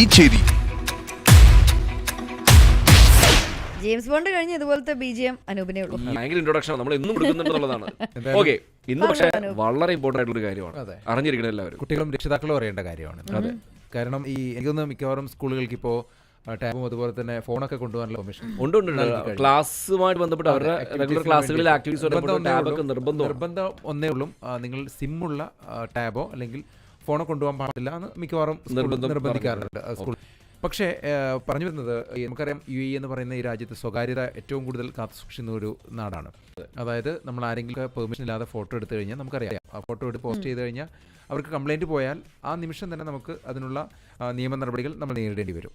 ഈ ചേരി. James bond കഴിഞ്ഞ് ഇതുപോലത്തെ ബി ജി എം അനൂപിനെ ഉള്ളൂ. ഭയങ്കര ഇൻട്രൊഡക്ഷൻ നമ്മൾ എന്നും കൊടുക്കുന്നുണ്ടെന്നുള്ളതാണ് ഓക്കെ ഇന്ന് പക്ഷേ വളരെ ഇമ്പോർട്ടന്റ് ആയിട്ടുള്ള ഒരു കാര്യമാണ്. അറിഞ്ഞിരിക്കണം എല്ലാവരും. കുട്ടികളും രക്ഷിതാക്കളും അറിയേണ്ട കാര്യമാണ്. അതെ. കാരണം ഈ എനിക്കൊന്ന് മിക്കവാറും സ്കൂളുകൾക്ക് ഇപ്പോൾ ടാബും അതുപോലെ തന്നെ ഫോണൊക്കെ കൊണ്ടുപോകാനുള്ള പെർമിഷൻ ഉണ്ട് ഉണ്ട് ഉണ്ട്. ക്ലാസ്സുമായിട്ട് ബന്ധപ്പെട്ട് അവരുടെ റെഗുലർ ക്ലാസ്സുകളിൽ ആക്ടിവിറ്റീസ് നിർബന്ധം ഒന്നേ ഉള്ളൂ. നിങ്ങൾ സിമ്മുള്ള ടാബോ അല്ലെങ്കിൽ ഫോണോ കൊണ്ടുപോകാൻ പാടില്ല എന്ന് മിക്കവാറും നിർബന്ധിക്കാറുണ്ട് സ്കൂൾ. പക്ഷേ പറഞ്ഞു വരുന്നത് നമുക്കറിയാം യു എ എന്ന് പറയുന്ന ഈ രാജ്യത്ത് സ്വകാര്യത ഏറ്റവും കൂടുതൽ കാത്തുസൂക്ഷിക്കുന്ന ഒരു നാടാണ്. അതായത് നമ്മൾ ആരെങ്കിലും പെർമിഷൻ ഇല്ലാതെ ഫോട്ടോ എടുത്തു കഴിഞ്ഞാൽ നമുക്കറിയാം. ആ ഫോട്ടോ എടുത്ത് പോസ്റ്റ് ചെയ്ത് കഴിഞ്ഞാൽ അവർക്ക് കംപ്ലൈന്റ് പോയാൽ ആ നിമിഷം തന്നെ നമുക്ക് അതിനുള്ള നിയമ നടപടികൾ നമ്മൾ നേരിടേണ്ടി വരും.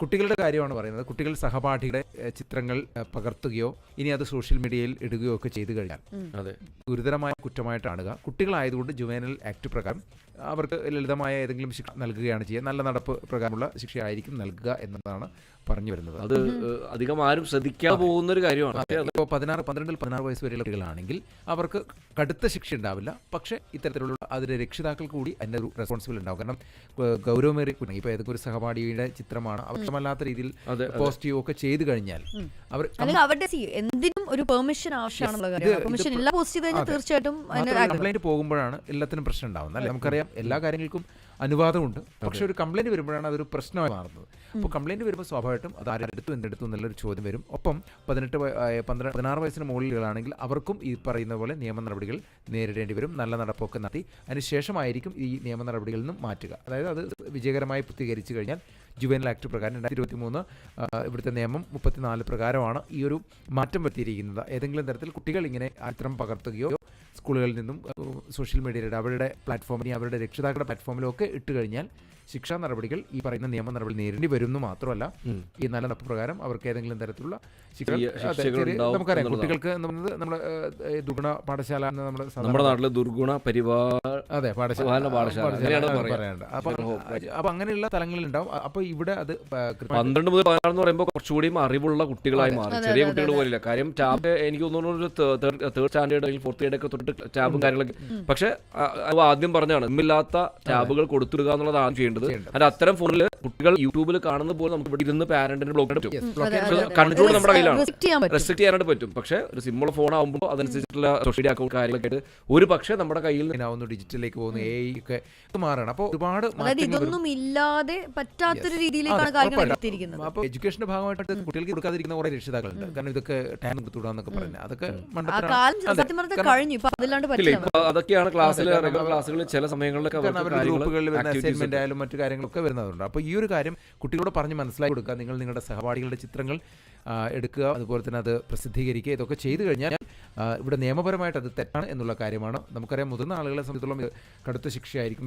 കുട്ടികളുടെ കാര്യമാണ് പറയുന്നത്. കുട്ടികൾ സഹപാഠിയുടെ ചിത്രങ്ങൾ പകർത്തുകയോ ഇനി അത് സോഷ്യൽ മീഡിയയിൽ ഇടുകയോ ഒക്കെ ചെയ്തു കഴിഞ്ഞാൽ അതെ. ഗുരുതരമായ കുറ്റമായിട്ടാണുക കുട്ടികളായതുകൊണ്ട് ജുവേനൽ ആക്ട് പ്രകാരം അവർക്ക് ലളിതമായ ഏതെങ്കിലും ശിക്ഷ നൽകുകയാണ് ചെയ്യുക. നല്ല നടപ്പ് പ്രകാരമുള്ള ശിക്ഷയായിരിക്കും നൽകുക എന്നതാണ് പറഞ്ഞു വരുന്നത്. അത് അധികം ആരും ശ്രദ്ധിക്കാതെ പോകുന്ന ഒരു കാര്യമാണ്. ഇപ്പോൾ പതിനാറ് പന്ത്രണ്ടിൽ പതിനാറ് വയസ്സ് വരെയുള്ള കുട്ടികളാണെങ്കിൽ അവർക്ക് കടുത്ത ശിക്ഷ ഉണ്ടാവില്ല. പക്ഷേ ഇത്തരത്തിലുള്ള അതിന്റെ രക്ഷിതാക്കൾ കൂടി അതിന്റെ ഒരു റെസ്പോൺസിബിൾ ഉണ്ടാവും. കാരണം ഗൗരവമേറിയ കുറ്റം ഇപ്പോൾ ഏതൊക്കെ ഒരു സഹപാഠിയുടെ ചിത്രമാണ് അവർഷമല്ലാത്ത രീതിയിൽ അതെ, പോസിറ്റീവ് ഒക്കെ ചെയ്തു കഴിഞ്ഞാൽ അവർ അവരുടെ എന്തിനും ഒരു പെർമിഷൻ ആവശ്യമാണല്ലോ പെർമിഷൻ പോസ്റ്റ് ചെയ്ത് കഴിഞ്ഞാൽ തീർച്ചയായിട്ടും കംപ്ലൈന്റ് പോകുമ്പോഴാണ് എല്ലാത്തിനും പ്രശ്നം ഉണ്ടാവുന്നത്. അല്ലെ? നമുക്കറിയാം എല്ലാ കാര്യങ്ങൾക്കും അനുവാദമുണ്ട്. പക്ഷെ ഒരു കംപ്ലൈന്റ് വരുമ്പോഴാണ് അതൊരു പ്രശ്നമായി മാറുന്നത്. അപ്പോൾ കംപ്ലൈന്റ് വരുമ്പോൾ സ്വാഭാവികമായിട്ടും അത് ആരെടുത്തു എന്തെടുത്തു എന്നുള്ളൊരു ചോദ്യം വരും. ഒപ്പം പതിനെട്ട് പന്ത്രണ്ട് പതിനാറ് വയസ്സിന് മുകളിലാണെങ്കിൽ അവർക്കും ഈ പറയുന്ന പോലെ നിയമ നടപടികൾ നേരിടേണ്ടി വരും. നല്ല നടപ്പൊക്കെ നടത്തി അതിനുശേഷമായിരിക്കും ഈ നിയമ നടപടികളിൽ നിന്നും മാറ്റുക. അതായത് അത് വിജയകരമായി പൂർത്തീകരിച്ചു കഴിഞ്ഞാൽ ജുവനൽ ആക്ട് പ്രകാരം രണ്ടായിരത്തി ഇരുപത്തി മൂന്ന് ഇവിടുത്തെ നിയമം മുപ്പത്തിനാല് പ്രകാരമാണ് ഈ ഒരു മാറ്റം വരുത്തിയിരിക്കുന്നത്. ഏതെങ്കിലും തരത്തിൽ കുട്ടികൾ ഇങ്ങനെ അത്തരം പകർത്തുകയോ സ്കൂളുകളിൽ നിന്നും സോഷ്യൽ മീഡിയയുടെ അവരുടെ പ്ലാറ്റ്ഫോമിനെ അവരുടെ രക്ഷിതാക്കളുടെ പ്ലാറ്റ്ഫോമിലും ഒക്കെ ഇട്ട് കഴിഞ്ഞാൽ ശിക്ഷാ നടപടികൾ ഈ പറയുന്ന നിയമ നടപടി നേരിടേണ്ടി വരുന്നു മാത്രമല്ല ഈ നല്ല നടപ്പ് പ്രകാരം അവർക്ക് ഏതെങ്കിലും തരത്തിലുള്ള ശിക്ഷ നമുക്കറിയാം. കുട്ടികൾക്ക് എന്ന് പറയുന്നത് നമ്മുടെ ദുർഗുണ പാഠശാല എന്ന് നമ്മുടെ നമ്മുടെ നാട്ടിലെ ദുർഗുണ പരിപാടി അതെ പാഠശാല. സാധാരണ പാഠശാല. അങ്ങനെയാണ് പാഠശാല പറയാ. പറയാറുണ്ട് അപ്പൊ അപ്പൊ അങ്ങനെയുള്ള തലങ്ങളിൽ ഉണ്ടാവും അപ്പൊ ഇവിടെ അത് പന്ത്രണ്ട് മുതൽ പതിനാറ് എന്ന് പറയുമ്പോൾ കുറച്ചുകൂടി അറിവുള്ള കുട്ടികളായി മാറി. ചെറിയ കുട്ടികൾ പോലില്ല. കാര്യം ടാബ് എനിക്ക് തോന്നുന്നു ഒരു തേർഡ് സ്റ്റാൻഡേർഡ് അല്ലെങ്കിൽ ഫോർത്ത് ഗ്രേഡ് ഒക്കെ തൊട്ട് ടാബും കാര്യങ്ങളൊക്കെ. പക്ഷെ അത് ആദ്യം പറഞ്ഞാണ് ഇമ്മില്ലാത്ത ടാബുകൾ കൊടുത്തിടുക എന്നുള്ളതാണ് ആദ്യം ചെയ്യേണ്ടത്. അത് അത്തരം ഫോണിൽ കുട്ടികൾ യൂട്യൂബിൽ കാണുന്ന പോലെ നമുക്ക് ഇവിടെ ഇരുന്ന് പാരന്റിന് ബ്ലോക്ക് പറ്റും. കൺട്രോൾ നമ്മുടെ കയ്യിലാണ്. റെസ്ട്രിക്ട് ചെയ്യാനായിട്ട് പറ്റും. പക്ഷെ ഒരു സിമ്പിൾ ഫോൺ ആകുമ്പോൾ അതനുസരിച്ചിട്ടുള്ള സോഷ്യൽ മീഡിയ അക്കൗണ്ട് കാര്യങ്ങളൊക്കെ ആയിട്ട് ഒരു പക്ഷേ നമ്മുടെ കയ്യിൽ നിന്നാവുന്നു ഡിജിറ്റലിലേക്ക് പോകുന്നു എ ഒക്കെ മാറണം അപ്പോൾ ഒരുപാട്. ഇതൊന്നും ഇല്ലാതെ പറ്റാത്തൊരു രീതിയിലേക്കാണ് കാര്യങ്ങൾ അപ്പോൾ എഡ്യൂക്കേഷന്റെ ഭാഗമായിട്ട് കുട്ടികൾക്ക് കൊടുക്കാതിരിക്കുന്ന കുറെ രക്ഷിതാക്കളുണ്ട്. കാരണം ഇതൊക്കെ ടൈം കൊടുത്തുവിടാന്നൊക്കെ പറഞ്ഞു. അതൊക്കെ അതൊക്കെയാണ് ക്ലാസ്സിൽ റെഗുലർ ക്ലാസ്സുകളിൽ ചില സമയങ്ങളിലൊക്കെ മറ്റു കാര്യങ്ങളൊക്കെ വരുന്നതുണ്ട് അപ്പോൾ ഈ ഒരു കാര്യം കുട്ടികളോട് പറഞ്ഞ് മനസ്സിലാക്കി കൊടുക്കുക. നിങ്ങൾ നിങ്ങളുടെ സഹപാഠികളുടെ ചിത്രങ്ങൾ എടുക്കുക. അതുപോലെ തന്നെ അത് പ്രസിദ്ധീകരിക്കുക. ഇതൊക്കെ ചെയ്തു കഴിഞ്ഞാൽ ഇവിടെ നിയമപരമായിട്ട് അത് തെറ്റാണ് എന്നുള്ള കാര്യമാണ്. നമുക്കറിയാം മുതിർന്ന ആളുകളെ സംബന്ധിച്ചിടത്തോളം കടുത്ത ശിക്ഷയായിരിക്കും.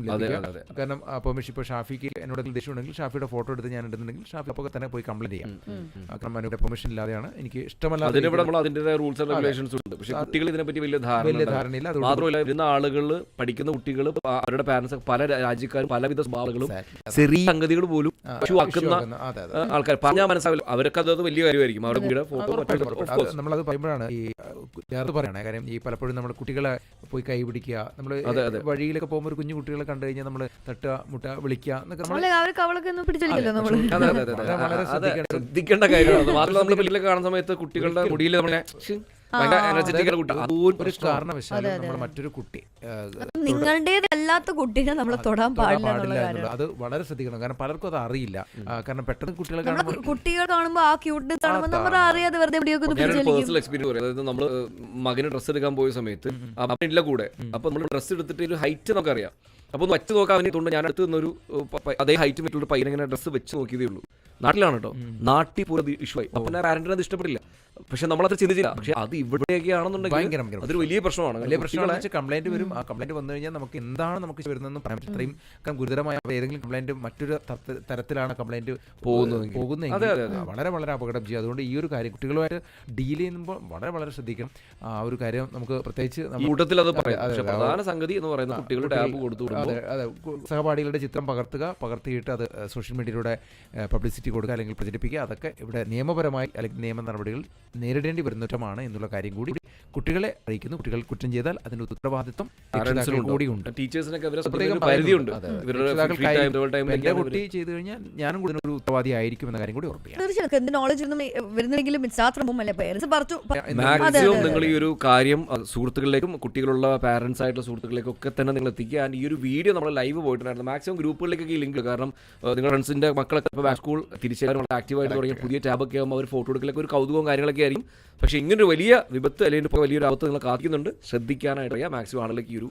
കാരണം പെർമിഷൻ ഇപ്പോൾ ഷാഫിക്ക് എന്നോട് ദേഷ്യമുണ്ടെങ്കിൽ ഷാഫിയുടെ ഫോട്ടോ എടുത്ത് ഞാൻ ഇടുന്നുണ്ടെങ്കിൽ ഷാഫി അപ്പോൾ തന്നെ പോയി കംപ്ലൈന്റ് ചെയ്യാം. കാരണം അനുവിന്റെ പെർമിഷൻ ഇല്ലാതെയാണ്. എനിക്ക് ഇഷ്ടമല്ല അതിന്റെതായ റൂൾസ് ആൻഡ് റെഗുലേഷൻസ് ഉണ്ട്. പക്ഷെ കുട്ടികൾ ഇതിനെപ്പറ്റി വലിയ ധാരണ ധാരണയില്ല. മാത്രമല്ല വരുന്ന ആളുകൾ പഠിക്കുന്ന കുട്ടികൾ അവരുടെ പാരന്റ്സ് പല രാജ്യക്കാരും പലവിധ സ്വഭാവങ്ങളും. ചെറിയ സംഗതികൾ പോലും ആക്കുന്ന ആൾക്കാർ. പറഞ്ഞാൽ മനസ്സിലാവില്ല. അവർക്ക് അത് വലിയ കാര്യമായിരിക്കും. അവരുടെ ഫോട്ടോ നമ്മളത് പറയുമ്പോഴാണ് ഈ നേരത്തെ പറയണേ. കാര്യം ഈ പലപ്പോഴും നമ്മൾ കുട്ടികളെ പോയി കൈപിടിക്കുക നമ്മൾ. വഴിയിലൊക്കെ പോകുമ്പോൾ ഒരു കുഞ്ഞു കുട്ടികളെ കണ്ടു കഴിഞ്ഞാൽ നമ്മൾ തട്ട മുട്ട വിളിക്കുക എന്നൊക്കെ വളരെ- ശ്രദ്ധിക്കേണ്ട- കാര്യമാണ്. മാത്രമല്ല നമ്മൾ കാണുന്ന സമയത്ത് കുട്ടികളുടെ മുടിയിൽ നമ്മളെ ശ്ശ്, എനർജറ്റിക് കുട്ടി. ഒരു പ്രശ്നമാണ്. കാരണവശാലും നമ്മൾ മറ്റൊരു കുട്ടി നിങ്ങളുടേതല്ലാത്ത കുട്ടിനെ നമ്മൾ തൊടാൻ പാടില്ല അത് വളരെ ശ്രദ്ധിക്കണം. കാരണം പലർക്കും അത് അറിയില്ല. കാരണം പെട്ടെന്ന് കുട്ടികളെ നമ്മളെ കാണുമ്പോൾ കുട്ടികൾ കാണുമ്പോ ആ ക്യൂട്ട്നെസ് കാണുമ്പോൾ നമ്മൾ അറിയാതെ വെറുതെ പേഴ്സണൽ എക്സ്പീരിയൻസ് പറയാം. അതായത് നമ്മൾ മകന് ഡ്രസ്സ് എടുക്കാൻ പോയ സമയത്ത് അവനില്ല കൂടെ. അപ്പൊ നമ്മൾ ഡ്രസ്സ് എടുത്തിട്ട് ഒരു ഹൈറ്റ് നമുക്കറിയാം. അപ്പൊ ഒന്ന് വെച്ചു നോക്കാൻ വേണ്ടി ഞാൻ അടുത്ത് നിന്നൊരു അതേ ഹൈറ്റ് മറ്റുള്ള പയ്യനെ ഇങ്ങനെ ഡ്രസ്സ് വെച്ച് നോക്കിയതേ ഉള്ളൂ. നാട്ടിലാണ് കേട്ടോ. നാട്ടിൽ പോലും ഇഷ്യൂ ആയി. അപ്പൊ പാരന്റിന് അത് ഇഷ്ടപ്പെട്ടില്ല. പക്ഷെ നമ്മളത്ര ചിന്തിച്ചില്ല. പക്ഷെ അത് ഇവിടെയൊക്കെ ആണെന്നുണ്ടെങ്കിൽ ഭയങ്കര ഭയങ്കര അതൊരു വലിയ പ്രശ്നമാണ്. വലിയ പ്രശ്നമാണ് കംപ്ലൈന്റ് വരും. ആ കംപ്ലൈന്റ് വന്നു കഴിഞ്ഞാൽ നമുക്ക് എന്താണ് നമുക്ക് വരുന്നതെന്ന് പറയാൻ ഇത്രയും കാരണം ഗുരുതരമായ ഏതെങ്കിലും കംപ്ലൈന്റ് മറ്റൊരു തരത്തി- തരത്തിലാണ് കംപ്ലൈന്റ് അതെ. ആ, വളരെ വളരെ അപകടം ചെയ്യും. അതുകൊണ്ട് ഈ ഒരു കാര്യം കുട്ടികളുമായിട്ട് ഡീൽ ചെയ്യുമ്പോൾ വളരെ വളരെ ശ്രദ്ധിക്കണം. ആ ഒരു കാര്യം നമുക്ക് പ്രത്യേകിച്ച് നമ്മൾ- കൂട്ടത്തിൽ അത്. പ്രധാന സംഗതി എന്ന് പറയുന്നത് കുട്ടികൾ ടാബ് കൊടുത്തു സഹപാഠികളുടെ ചിത്രം പകർത്തുക പകർത്തിയിട്ട് അത് സോഷ്യൽ മീഡിയയിലൂടെ പബ്ലിസിറ്റി കൊടുക്കുക അല്ലെങ്കിൽ പ്രചരിപ്പിക്കുക. അതൊക്കെ ഇവിടെ നിയമപരമായി അല്ലെങ്കിൽ നിയമ നടപടികൾ നേരിടേണ്ടി വരുന്നറ്റമാണ് എന്നുള്ള കാര്യം കൂടി കുട്ടികളെ അറിയിക്കുന്നു. കുട്ടികൾ കുറ്റം ചെയ്താൽ അതിന്റെ ഉത്തരവാദിത്വം കൂടിയുണ്ട്. ടീച്ചേഴ്സിനൊക്കെ ലൊക്കെയാണ് കുട്ടി ചെയ്തു കഴിഞ്ഞാൽ ഞാനും കൂടി ഒരു ഉത്തരവാദി ആയിരിക്കും എന്ന കാര്യം കൂടി മാക്സിമം നിങ്ങൾ ഈ ഒരു കാര്യം സുഹൃത്തുക്കളിലേക്കും കുട്ടികളുള്ള പാരന്റ്സ് ആയിട്ടുള്ള സുഹൃത്തുക്കളിലേക്കും ഒക്കെ തന്നെ നിങ്ങൾ എത്തിക്കുക. ആൻഡ് ഈ ഒരു വീഡിയോ നമ്മൾ ലൈവ് പോയിട്ടുണ്ടായിരുന്നു. മാക്സിമം ഗ്രൂപ്പുകളിലേക്കൊക്കെ ഈ ലിങ്ക് കാരണം നിങ്ങളുടെ ഫ്രണ്ട്സിന്റെ മക്കളൊക്കെ ഇപ്പോൾ സ്കൂൾ തിരിച്ചു വളരെ ആക്റ്റീവായിട്ട് തുടങ്ങിയ പുതിയ ടാബൊക്കെ ആകുമ്പോൾ അവർ ഫോട്ടോ എടുക്കലൊക്കെ ഒരു കൗതുകവും കാര്യങ്ങളൊക്കെ ആയിരിക്കും പക്ഷേ ഇങ്ങനൊരു വലിയ വിപത്ത് അല്ലെങ്കിൽ വലിയൊരു ആപത്ത് നിങ്ങൾ കാത്തിക്കുന്നുണ്ട് ശ്രദ്ധിക്കാനായിട്ട് അറിയാം. മാക്സിമം ആളിലേക്ക് ഈ ഒരു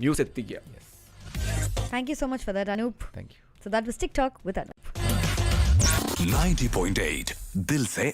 ന്യൂസ് എത്തിക്കുക. Thank you so much for that Anoop thank you so that TikTok with Anoop 90.8 Dil Se